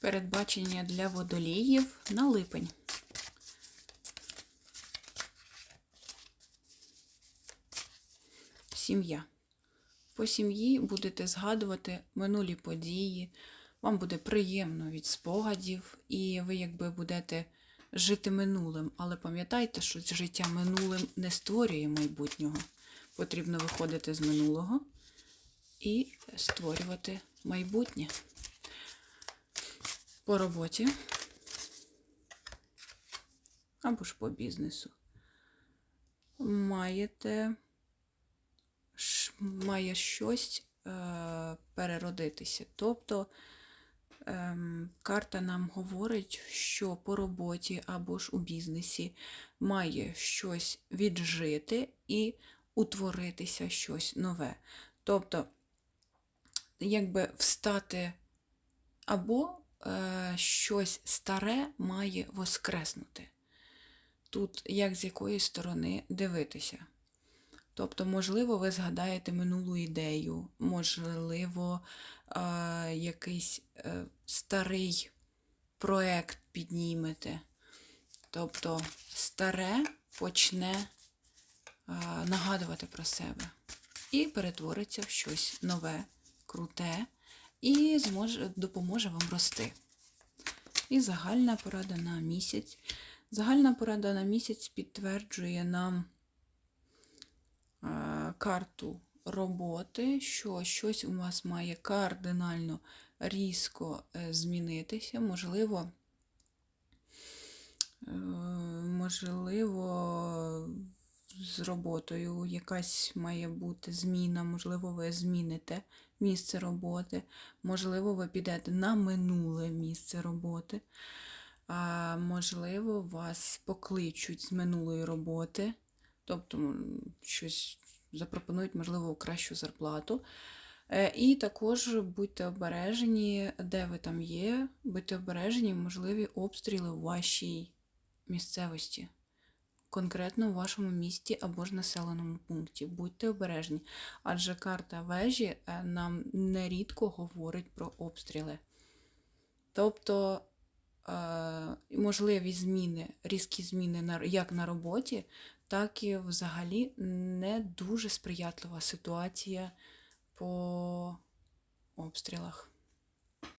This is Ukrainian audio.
Передбачення для водоліїв на липень. Сім'я. По сім'ї будете згадувати минулі події, вам буде приємно від спогадів, і ви якби будете жити минулим. Але пам'ятайте, що життя минулим не створює майбутнього. Потрібно виходити з минулого і створювати майбутнє. По роботі або ж по бізнесу. Маєте має щось е, переродитися. Тобто ем, карта нам говорить, що по роботі або ж у бізнесі має щось віджити і утворитися щось нове. Тобто, якби встати або е, щось старе має воскреснути. Тут як з якої сторони дивитися. Тобто, можливо, ви згадаєте минулу ідею, можливо, е, якийсь е, старий проект піднімете. Тобто, старе почне е, нагадувати про себе і перетвориться в щось нове, круте, і зможе, допоможе вам рости. І загальна порада на місяць. Загальна порада на місяць підтверджує нам е, карту роботи, що щось у вас має кардинально різко е, змінитися. Можливо, е, можливо, з роботою якась має бути зміна, можливо, ви зміните місце роботи, можливо, ви підете на минуле місце роботи. А, можливо, вас покличуть з минулої роботи, тобто щось запропонують, можливо, кращу зарплату. Е, І також будьте обережені, де ви там є, будьте обережені, можливі обстріли в вашій місцевості, конкретно в вашому місті або ж населеному пункті. Будьте обережні, адже карта вежі е, нам нерідко говорить про обстріли. Тобто е, можливі зміни, різкі зміни як на роботі, так і взагалі не дуже сприятлива ситуація по обстрілах.